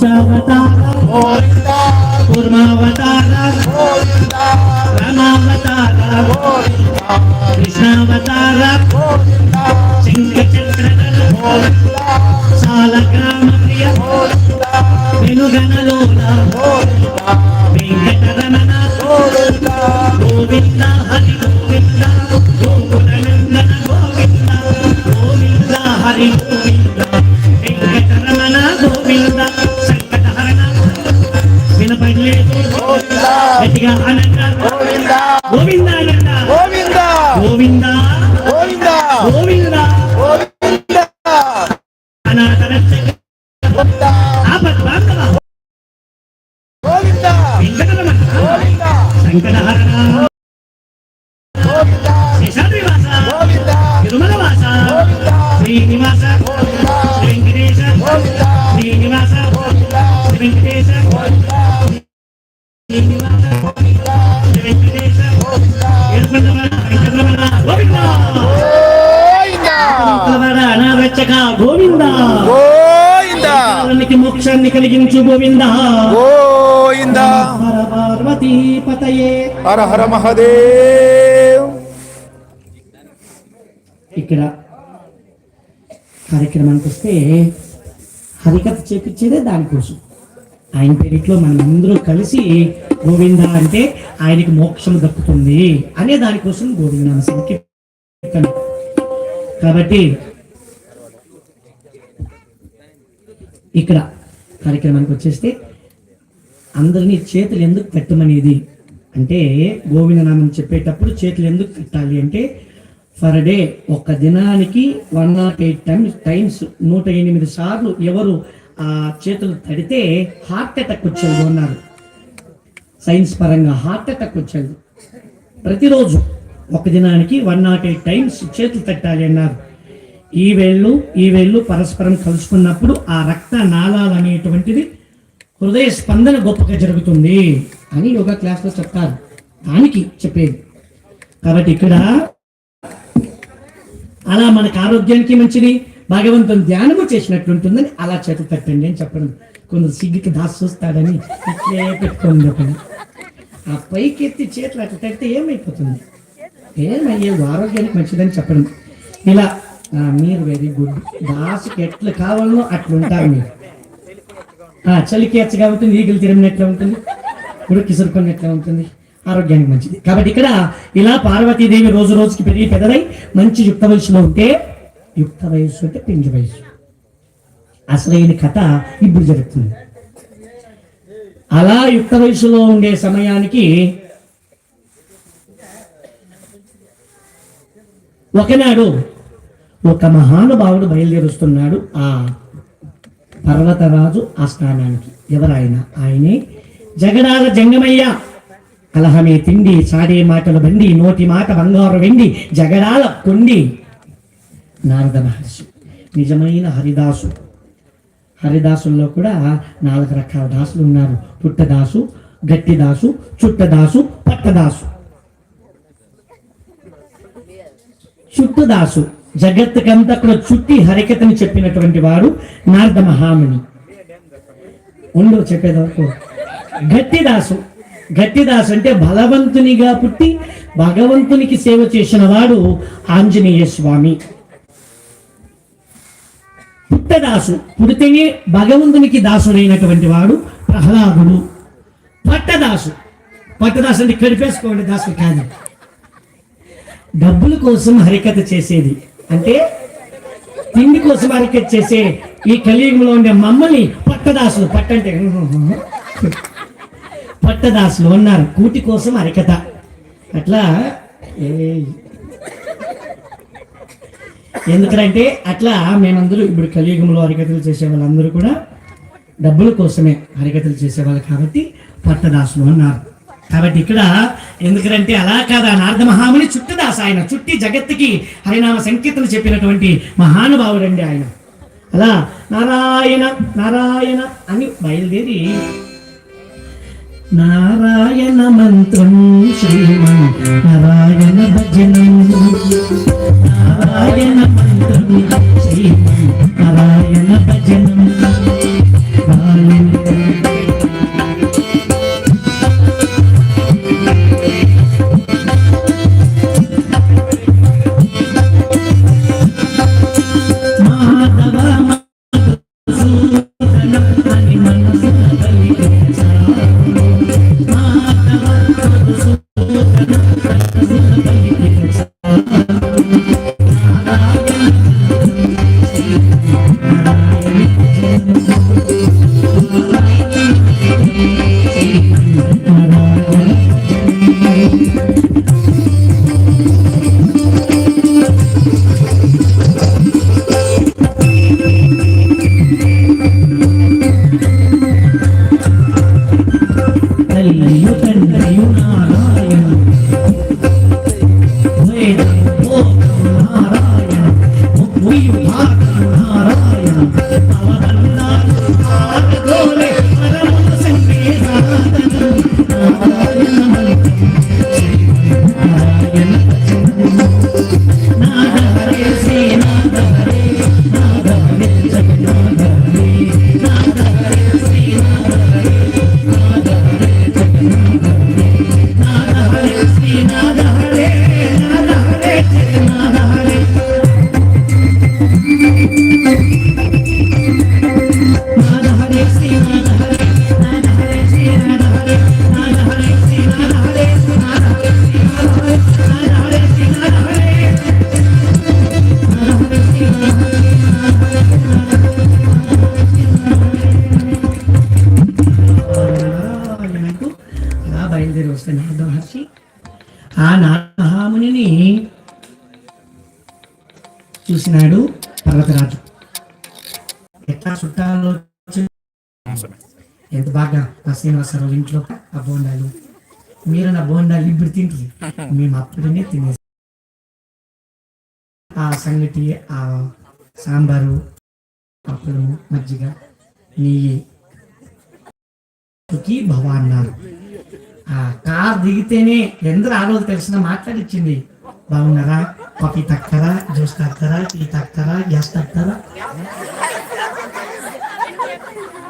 హంసావతార గోవింద కూర్మావతార గోవింద రామావతార గోవింద కృష్ణావతార గోవింద శంఖచక్రధర గోవింద సాలగ్రామ ప్రియ గోవింద వెనుగనలోల గోవింద వెంకటరమణ గోవింద గోవింద హరి గోవింద గోకులనందన గోవింద గోవింద హరి గోవింద వెంకటరమణ గోవింద సంకటహరణ వినపడలేదు గోవింద గట్టిగా అనంత గోవింద. గోవింద. గోవింద. గోవింద. వెంకటరమణ గోవింద. మోక్షాన్ని కలిగించు గోవింద. గోవింద. హర పార్వతీ పతయే. హర హర మహదేవ్. ఇక్కడ కార్యక్రమానికి వస్తే హరికథ చేపించేదే దానికోసం. ఆయన పేరిట్లో మనం అందరూ కలిసి గోవింద అంటే ఆయనకి మోక్షం దక్కుతుంది అనే దానికోసం గోవింద సంకీర్తన. కాబట్టి ఇక్కడ కార్యక్రమానికి వచ్చేస్తే అందరినీ చేతులు ఎందుకు కట్టమనేది అంటే గోవిందనామం చెప్పేటప్పుడు చేతులు ఎందుకు కట్టాలి అంటే ఫర్ డే ఒక దినానికి one nought eight times times నూట ఎనిమిది సార్లు ఎవరు ఆ చేతులు తడితే హార్ట్ అటాక్ వచ్చేది అన్నారు. సైన్స్ పరంగా హార్ట్ అటాక్ వచ్చేది. ప్రతిరోజు ఒక దినానికి వన్ నాట్ ఎయిట్ టైమ్స్ చేతులు తట్టాలి అన్నారు. ఈ వేళ్ళు ఈ వేళ్ళు పరస్పరం కలుసుకున్నప్పుడు ఆ రక్త నాళాలు అనేటువంటిది హృదయ స్పందన గొప్పగా జరుగుతుంది అని యోగా క్లాస్లో చెప్తారు. దానికి చెప్పేది. కాబట్టి ఇక్కడ అలా మనకు ఆరోగ్యానికి మంచిది భగవంతుని ధ్యానము చేసినట్లుంటుందని అలా చేతులు తట్టండి అని చెప్పడం. కొందరు సిగ్గుకి దాసి చూస్తాడని ఇట్లే పెట్టుకోండి ఆ పైకి ఎత్తి చేతులు అట్లా తడితే ఏమైపోతుంది? ఏమయ్యేది ఆరోగ్యానికి మంచిదని చెప్పడం ఇలా ఆ, మీరు వెరీ గుడ్. దాసుకి ఎట్లా కావాలనో అట్లా ఉంటారు మీరు. ఆ, చలికి ఎచ్చగా ఉంటుంది ఈగలు తిరిగినట్లు ఉంటుంది ఉడికి సురుకున్నట్లా ఉంటుంది. ఆరోగ్యానికి మంచిది. కాబట్టి ఇక్కడ ఇలా పార్వతీదేవి రోజు రోజుకి పెరిగి పెద్దదై మంచి యుక్త వయసులో ఉంటే యుక్త వయస్సు అంటే పింజ వయసు. అసలైన కథ ఇప్పుడు జరుగుతుంది. అలా యుక్త వయసులో ఉండే సమయానికి ఒకనాడు ఒక మహానుభావుడు బయలుదేరుస్తున్నాడు ఆ పర్వతరాజు ఆస్థానానికి ఎవరాయన? ఆయనే. జగడాల జంగమయ్య. కలహమే తిండి సాడే మాటలు బండి నోటి మాట బంగారు వెండి జగడాల కొండి. నారద మహర్షి. నిజమైన హరిదాసు. హరిదాసుల్లో కూడా నాలుగు రకాల దాసులు ఉన్నారు. పుట్టదాసు గట్టిదాసు చుట్టదాసు పట్టదాసు. చుట్టుదాసు జగత్తుకంతా కూడా చుట్టి హరికతని చెప్పినటువంటి వాడు నారద మహాముని. ఉండు చెప్పేదవరకు గట్టిదాసు గట్టిదాసు అంటే బలవంతునిగా పుట్టి భగవంతునికి సేవ చేసిన వాడు ఆంజనేయ స్వామి. పుట్టదాసు. పుడితేనే భగవంతునికి దాసుడైనటువంటి వాడు ప్రహ్లాదుడు. పట్టదాసు. పట్టదాసు అంటే కడిపేసుకోండి దాసు కాదు. డబ్బుల కోసం హరికథ చేసేది. అంటే తిండి కోసం హరికథ చేసే ఈ కలియుగంలో ఉండే మమ్మల్ని పట్టదాసులు పట్టంటే పట్టదాసులు ఉన్నారు. కూటి కోసం హరికథ. అట్లా ఏ ఎందుకంటే అట్లా మేమందరూ ఇప్పుడు కలియుగంలో హరికథలు చేసే వాళ్ళందరూ కూడా డబ్బుల కోసమే హరికథలు చేసేవాళ్ళు కాబట్టి పట్టదాసులు అన్నారు. కాబట్టి ఇక్కడ ఎందుకంటే అలా కాదా నారద మహాముని చుట్టదాసు ఆయన చుట్టి జగత్తుకి హరినామ సంకీర్తలు చెప్పినటువంటి మహానుభావుడండి ఆయన. అలా నారాయణ నారాయణ అని బయలుదేరి నారాయణ మంత్రం శ్రీమన్ నారాయణ భజనం. నారాయణ మంత్రం శ్రీమన్ నారాయణ భజనం. బయలుదేరి వస్తే నారద మహర్షి ఆ నారదమహామునిని చూసినాడు పర్వతరాజు. ఎట్లా చుట్టాలో ఎంత బాగా నా శ్రీనివాసరావు ఇంట్లో ఆ బోండాలు. మీరు నా బోండాలు ఇప్పుడు తింటుంది మేము అప్పుడనే తినేసి ఆ సంగటి ఆ సాంబారు అప్పుడు మజ్జిగ నెయ్యి సుఖీ భవ అన్నారు. ఆ కార్ దిగితేనే ఎందరూ ఆ రోజు తెలిసిన మాట్లాడిచ్చింది. బాగున్నారా? కాఫీ తక్కరా జ్యూస్ తక్కరా టీ తక్కరా గ్యాస్ తక్కరా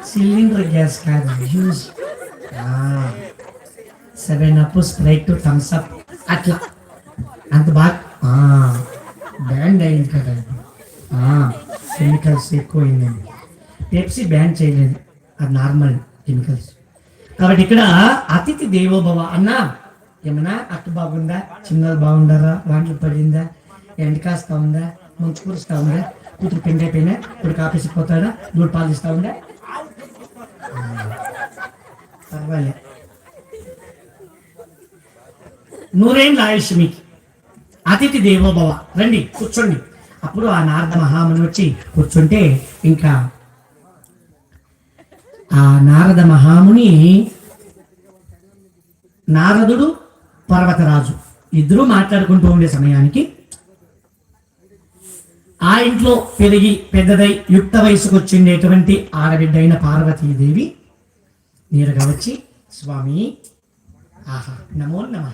సిలిండర్ గ్యాస్ కాదు juice. Seven up Sprite thums up అట్లా. అంత బాగా బ్యాండ్ అయింది కదా. కెమికల్స్ ఎక్కువ అయిందండి పెప్సీ బ్యాన్ చేయలేదు. అది నార్మల్ కెమికల్స్. కాబట్టి ఇక్కడ అతిథి దేవోభవ అన్నా ఏమన్నా అక్క బాగుందా? చిన్నది బాగుండారా? వాంట్లు పడిందా? ఎండ కాస్తా ఉందా? మంచు కురుస్తా ఉందా? కూతురు పిండి అయిపోయినా? ఇప్పుడు ఆఫీస్కి పోతాడా? నూరు పాలు ఇస్తా ఉందా? పర్వాలే. నూరేండ్ల ఆయుష్ మీకు. అతిథి దేవోభవ. రండి కూర్చోండి. అప్పుడు ఆ నారద మహాముని వచ్చి కూర్చుంటే ఇంకా ఆ నారద మహాముని నారదుడు పర్వతరాజు. ఇద్దరూ మాట్లాడుకుంటూ ఉండే సమయానికి ఆ ఇంట్లో పెరిగి పెద్దదై యుక్త వయసుకు వచ్చిండేటువంటి ఆడబిడ్డైన పార్వతీదేవి నేరుగా వచ్చి స్వామి ఆహా నమో. నమ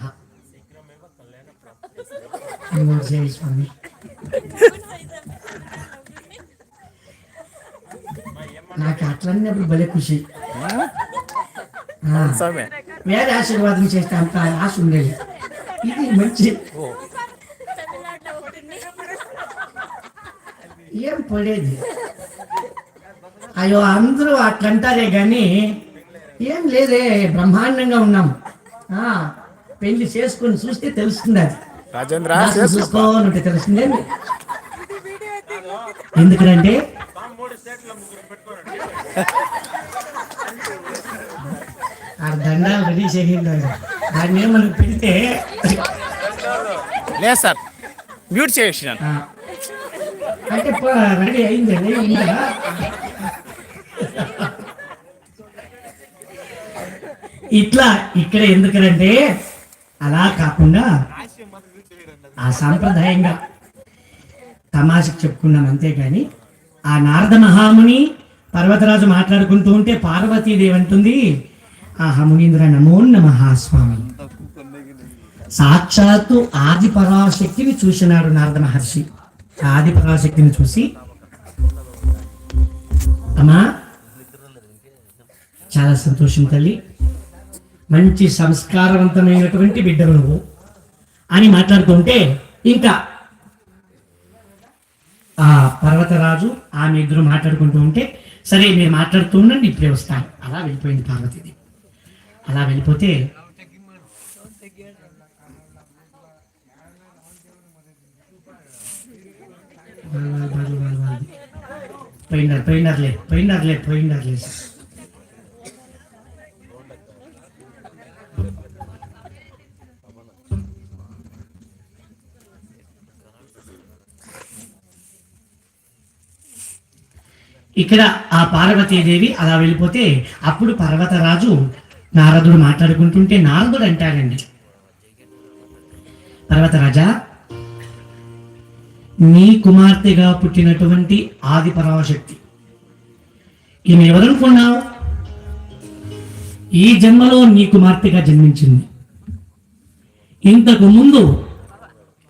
జై స్వామి. నాకు అట్లన్నప్పుడు భలే ఖుషి. ఆ, వేరే ఆశీర్వాదం చేస్తే అంత ఆశ ఉండేది. ఇది మంచి. ఏం పడేది? అయ్యో అందరూ అట్లంటారే కానీ ఏం లేదే బ్రహ్మాండంగా ఉన్నాం. ఆ, పెళ్ళి చేసుకొని చూస్తే తెలుస్తుంది అది. రాజేంద్ర ఉంటే తెలుస్తుంది. ఎందుకంటే ఆ దండాలు రెడీ చేయండి. దాన్ని ఏమని పెడితే లేదు సార్ మ్యూట్ చేసినాను అంటే రెడీ అయిందండి ఇట్లా ఇక్కడ ఎందుకంటే అలా కాకుండా ఆ సాంప్రదాయంగా తమాషకు చెప్పుకున్నాం అంతేగాని ఆ నారద మహాముని పర్వతరాజు మాట్లాడుకుంటూ ఉంటే పార్వతీదేవి అంటుంది ఆహా మునీంద్ర నమో నమ స్వామి. సాక్షాత్తు ఆది పరాశక్తిని చూసినాడు నారద మహర్షి. ఆది పరాశక్తిని చూసి అమ్మా చాలా సంతోషం తల్లి. మంచి సంస్కారవంతమైనటువంటి బిడ్డవు నువ్వు. అని మాట్లాడుతుంటే ఇంకా ఆ పర్వతరాజు ఆమె ఇద్దరు మాట్లాడుకుంటూ ఉంటే సరే మీరు మాట్లాడుతూ ఉండండి ఇప్పుడే వస్తాను. అలా వెళ్ళిపోయింది పార్వతీది అలా వెళ్ళిపోతే పోయినారు పోయినారులే పోయినారులే పోయినారులే ఇక్కడ ఆ పార్వతీదేవి అలా వెళ్ళిపోతే అప్పుడు పర్వతరాజు నారదుడు మాట్లాడుకుంటుంటే నారదుడు అంటాడండి. పర్వతరాజా నీ కుమార్తెగా పుట్టినటువంటి ఆది పరాశక్తి. ఈమె ఎవరనుకున్నావు ఈ జన్మలో నీ కుమార్తెగా జన్మించింది. ఇంతకు ముందు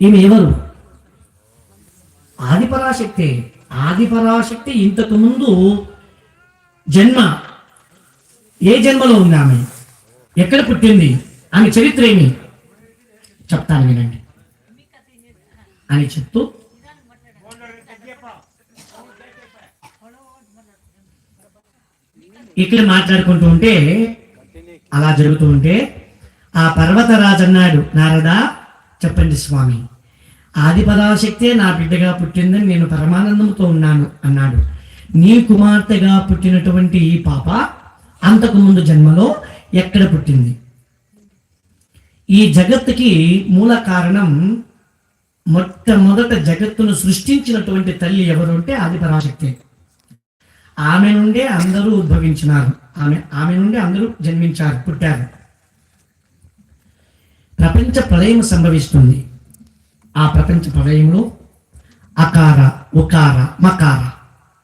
ఈమె ఎవరు? ఆది పరాశక్తే. ఆదిపరాశక్తి ఇంతకు ముందు జన్మ ఏ జన్మలో ఉంది ఆమె? ఎక్కడ పుట్టింది? ఆమె చరిత్ర ఏమి? చెప్తాను వినండి. అని చెప్తూ ఇక్కడ మాట్లాడుకుంటూ ఉంటే అలా జరుగుతూ ఉంటే ఆ పర్వతరాజు అన్నాడు నారదా చెప్పండి స్వామి. ఆదిపరాశక్తే నా బిడ్డగా పుట్టిందని నేను పరమానందంతో ఉన్నాను అన్నాడు. నీ కుమార్తెగా పుట్టినటువంటి ఈ పాప అంతకుముందు జన్మలో ఎక్కడ పుట్టింది? ఈ జగత్తుకి మూల కారణం మొట్టమొదట జగత్తును సృష్టించినటువంటి తల్లి ఎవరు అంటే ఆది పరాశక్తే ఆమె నుండే అందరూ ఉద్భవించినారు. ఆమె ఆమె నుండే అందరూ జన్మించారు పుట్టారు. ప్రపంచ ప్రళయం సంభవిస్తుంది. ఆ ప్రపంచ ప్రళయంలో అకార ఉకార మకార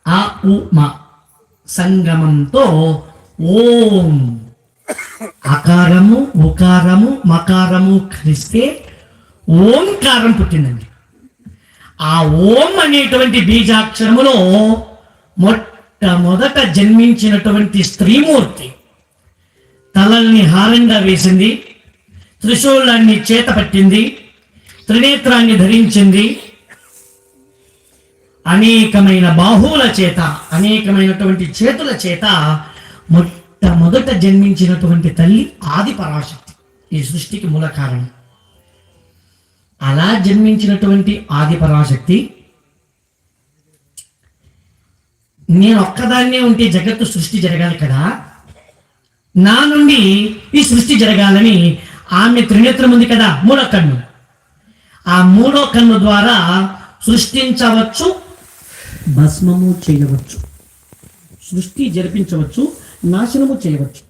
ఆ ఉ సంగమంతో ఓం. అకారము ఉకారము మకారము కలిస్తే ఓంకారం పుట్టిందండి. ఆ ఓం అనేటువంటి బీజాక్షరములో మొట్టమొదట జన్మించినటువంటి స్త్రీమూర్తి తలల్ని హారంగా వేసింది త్రిశూలాన్ని చేత పట్టింది త్రినేత్రాన్ని ధరించింది. అనేకమైన బాహువుల చేత అనేకమైనటువంటి చేతుల చేత మొట్టమొదట జన్మించినటువంటి తల్లి ఆది పరాశక్తి. ఈ సృష్టికి మూల కారణం. అలా జన్మించినటువంటి ఆది పరాశక్తి నేను ఒక్కదాన్నే ఉంటే జగత్తు సృష్టి జరగాలి కదా? నా నుండి ఈ సృష్టి జరగాలని ఆమె త్రినేత్రం ఉంది కదా మూల కన్ను ఆ మూడో కన్ను ద్వారా సృష్టించవచ్చు భస్మము చేయవచ్చు సృష్టి జరిపించవచ్చు నాశనము చేయవచ్చు.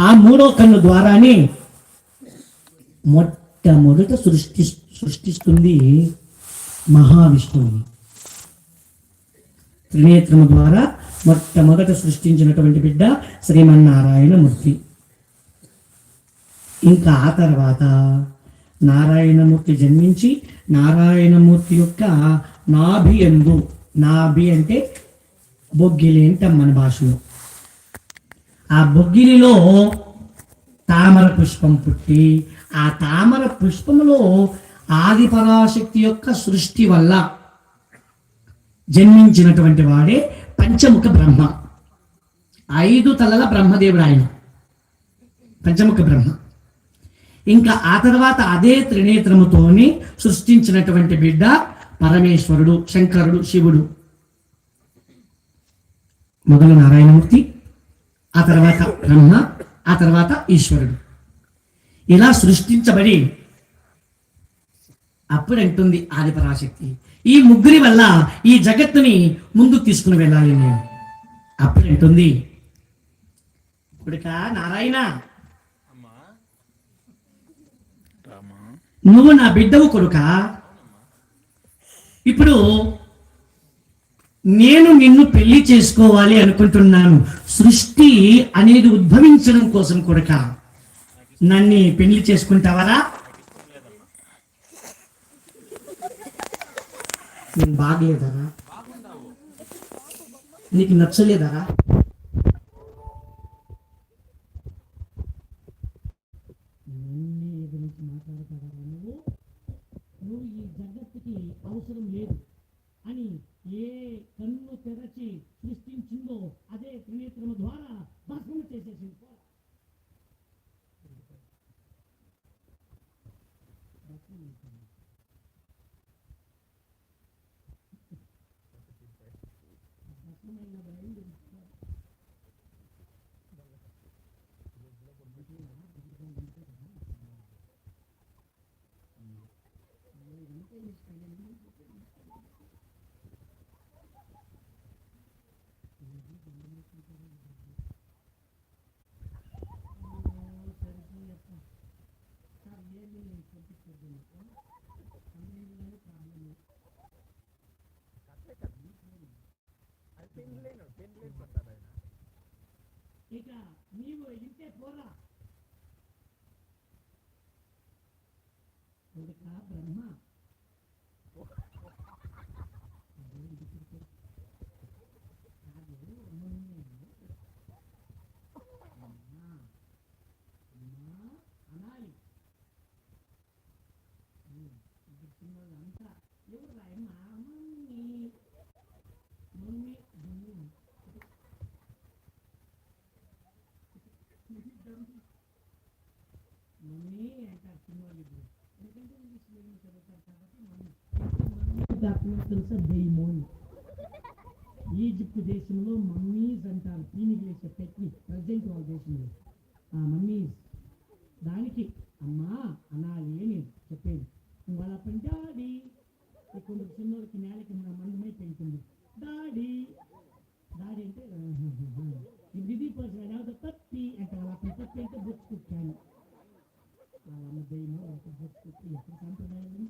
ఆ మూడో కన్ను ద్వారానే మొట్టమొదట సృష్టి సృష్టిస్తుంది మహావిష్ణువుని. త్రినేత్రము ద్వారా మొట్టమొదట సృష్టించినటువంటి బిడ్డ శ్రీమన్నారాయణ మూర్తి ఇంకా ఆ తర్వాత నారాయణమూర్తి జన్మించి నారాయణమూర్తి యొక్క నాభి ఎందు. నాభి అంటే బొగ్గిలి మన భాషలో. ఆ బొగ్గిలిలో తామర పుష్పం పుట్టి ఆ తామర పుష్పములో ఆది పరాశక్తి యొక్క సృష్టి వల్ల జన్మించినటువంటి వాడే పంచముఖ బ్రహ్మ. ఐదు తలల బ్రహ్మదేవుడు ఆయన. పంచముఖ బ్రహ్మ. ఇంకా ఆ తర్వాత అదే త్రినేత్రముతోని సృష్టించినటువంటి బిడ్డ పరమేశ్వరుడు శంకరుడు శివుడు. మొదలు నారాయణమూర్తి ఆ తర్వాత బ్రహ్మ ఆ తర్వాత ఈశ్వరుడు. ఇలా సృష్టించబడి అప్పుడు అంటుంది ఆదిపరాశక్తి? ఈ ముగ్గురి వల్ల ఈ జగత్తుని ముందుకు తీసుకుని వెళ్ళాలి నేను. అప్పుడు అంటుంది నారాయణ. నువ్వు నా బిడ్డవు కొడుక. ఇప్పుడు నేను నిన్ను పెళ్ళి చేసుకోవాలి అనుకుంటున్నాను. సృష్టి అనేది ఉద్భవించడం కోసం కొడుక. నన్ను పెళ్ళి చేసుకుంటావరా? నేను బాగలేదరా? నీకు నచ్చలేదరా నన్నే గురించి మాట్లాడతావా నువ్వు నువ్వు ఈ జగత్తుకి అవసరం లేదు. అని ఏ కన్ను తెరచి సృష్టించిందో ಈಗ ನೀವು ಇಂತೆ ಪೋರ తెలుసా దెయ్యమోని ఈజిప్ట్ దేశంలో మమ్మీస్ అంటారు పీనిగ్లేసే టెక్నిక్ ప్రజెంట్ వాళ్ళ దేశంలో ఆ మమ్మీస్ దానికి అమ్మా అనాలి అని చెప్పేది వాళ్ళ పని డాడీ కొందరు చిన్నోడికి నేలకి మందమై పెంచింది డాడీ డాడీ అంటే ఇది పర్సన్ తప్పి అంటే వాళ్ళ పని తప్పి అంటే బొచ్చు సాంప్రదాయం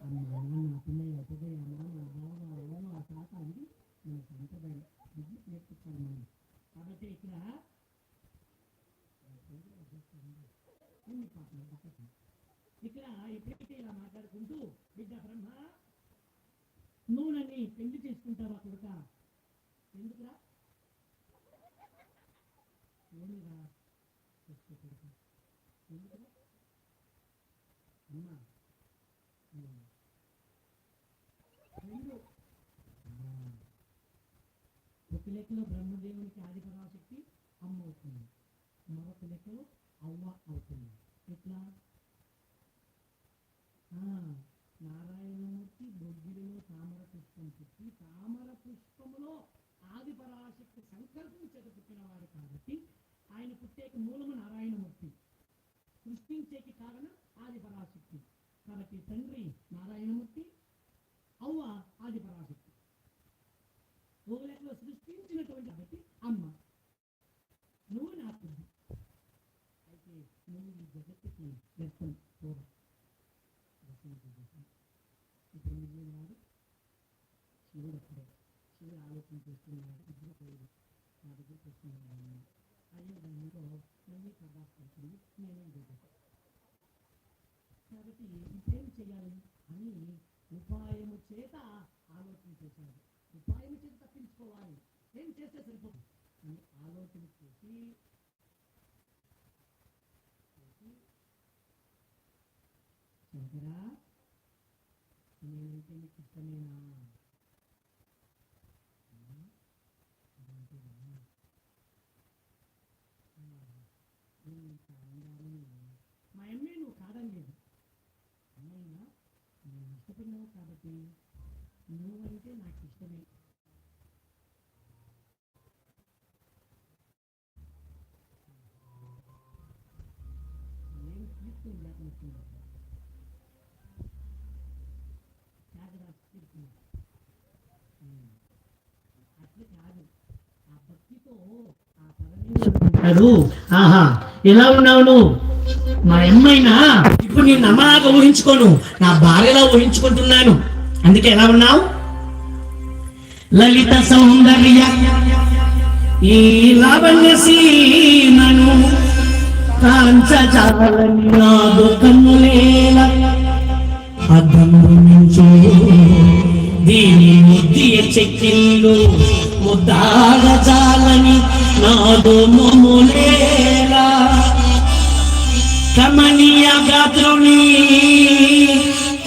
అమ్మ నాన్న పిల్లయ్య పెద్దయ్య నాన్న ఓమ తాత అని మన సాంప్రదాయం మనం కాబట్టి ఇక్కడ ఇక్కడ ఎప్పుడైతే ఇలా మాట్లాడుకుంటూ బిడ్డ బ్రహ్మ నువ్వు పెళ్ళి చేసుకుంటావా కొడుక ఎందుకురా? ఏమిరా? ఒక లెక్కలో బ్రహ్మదేవునికి ఆది పరాశక్తి అమ్మ అవుతుంది. మరొక లెక్కలో అవ్వ అవుతుంది. ఎట్లా? ఆ, నారాయణమూర్తి బొగ్గిలిలో తామర పుష్పం పుట్టి తామర పుష్పములో ఆది పరాశక్తి సంకల్పం చేత పుట్టినవాడు కాబట్టి ఆయన పుట్టేకి మూలము నారాయణమూర్తి. సృష్టించేకి కారణం ఆది పరాశక్తి కాబట్టి తండ్రి నారాయణమూర్తి అవ్వ ఆది పరాశక్తి ఓలెట్లో సృష్టించినటువంటి కాబట్టి అమ్మ నువ్వు నా బుద్ధి అయితే నువ్వు ఈ జగత్తుకి వ్యర్థం పోరా ఇప్పుడు మిగిలిన వాడు శివుడు అప్పుడే శివుడు ఆలోచన చేస్తున్నాడు ఇద్దరు పోయి నా దగ్గరికి వస్తున్నాడు అదే దానిలో మళ్ళీ ప్రభాస్ పడుతుంది నేనే ఇది కాబట్టి ఇంకేం చేయాలి అని ఉపాయము చేత ఆలోచన చేశాడు ఉపాయము చేత తప్పించుకోవాలి ఏం చేస్తే సరిపోతుంది అని ఆలోచన చేసి శంకరా నేనంటే నీకు ఇష్టమేనా మా అమ్మే నువ్వు కాదని లేదు. ఇష్టపడినావు కాబట్టి నువ్వంటే నాకు ఇష్టమే నేను తీసుకుని లేకుండా త్యాగరాజు అట్లా కాదు. ఆ భక్తితో ఆ పరమేశ్వరుడు ఆహా ఎలా ఉన్నావు నువ్వు? మా అమ్మైనా ఇప్పుడు నేను అమ్మలాగా ఊహించుకోను. నా భార్యలా ఊహించుకుంటున్నాను. అందుకే ఎలా ఉన్నావు? లలిత సౌందర్య. ఈ లావణ్య సీమను కాంచజాలని నా దుఃఖములేల అద్దము నుంచో దీని ముద్దియ చెక్కిళ్ళు ముద్దాల జాలని నాదు కమనీయ గాత్రుని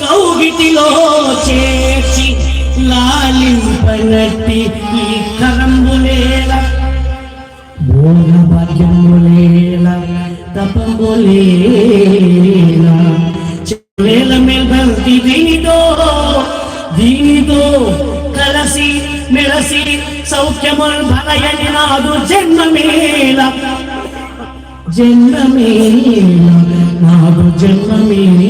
కౌగిటిలో చేర్చి లాలింపనట్టి ఈ కరంబులేల భోగ భాగ్యములేల తపములేల వేల మెల్బంతి దీనితో దీనితో కలసి మెలసి సౌఖ్యముల్ భలయని నాదు జన్మమేల జన్మమేల నాకు జన్మమేల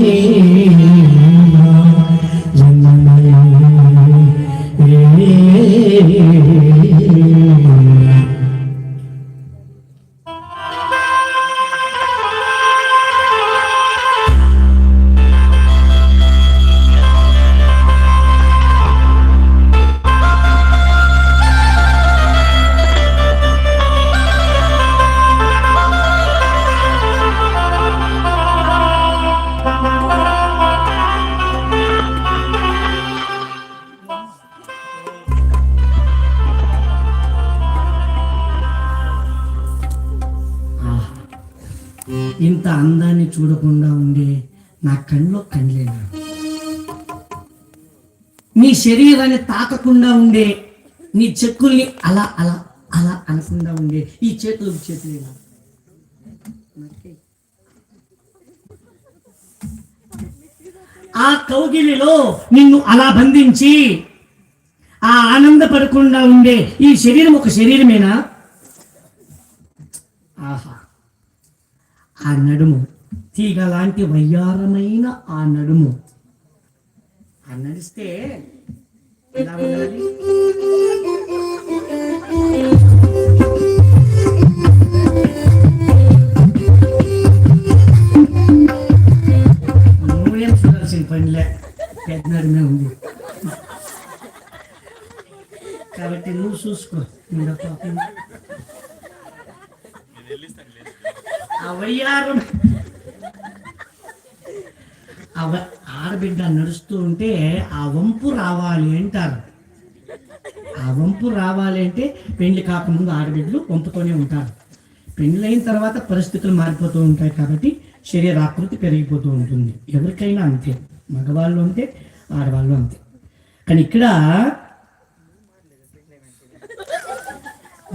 ఇంత అందాన్ని చూడకుండా ఉండే నా కళ్ళు కళ్ళేనా నీ శరీరాన్ని తాకకుండా ఉండే నీ చెక్కుల్ని అలా అలా అలా అనకుండా ఉండే ఈ చేతులు చేతులేనా ఆ కౌగిలిలో నిన్ను అలా బంధించి ఆ ఆనందపడకుండా ఉండే ఈ శరీరం ఒక శరీరమేనా? ఆహా. ఆ నడుము. తీగ లాంటి వయ్యారమైన ఆ నడుము. ఆ నడిస్తే ఎలా ఉండాలి? నువ్వేం చూడాల్సిన పనిలే. పెద్ద నడుమే ఉంది. కాబట్టి నువ్వు చూసుకో మీరు పాపం అవయ్యారు అవ ఆడబిడ్డ నడుస్తూ ఉంటే ఆ వంపు రావాలి అంటారు ఆ వంపు రావాలి అంటే పెళ్ళి కాకముందు ఆడబిడ్డలు పంపుతూనే ఉంటారు. పెళ్ళి అయిన తర్వాత పరిస్థితులు మారిపోతూ ఉంటాయి కాబట్టి శరీర ఆకృతి పెరిగిపోతూ ఉంటుంది. ఎవరికైనా అంతే. మగవాళ్ళు అంతే ఆడవాళ్ళు అంతే. కానీ ఇక్కడ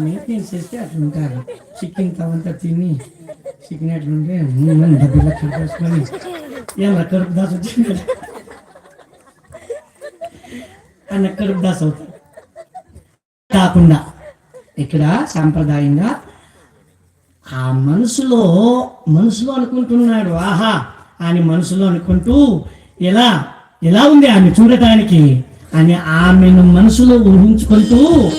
మెయింటెన్స్ చేస్తే అట్లా ఉంటారు. చికెన్ తవంతా తిని చికెన్ ఎట్లుంటే డబ్బులు చేసుకొని ఏం కడుపు దాస్ వచ్చింది అన్న కడుపు దాస్ అవుతారు కాకుండా ఇక్కడ సాంప్రదాయంగా. ఆ మనసులో మనసులో అనుకుంటున్నాడు. ఆహా అని మనసులో అనుకుంటూ ఎలా ఎలా ఉంది ఆమె చూడటానికి? అని ఆమెను మనసులో ఊహించుకుంటూ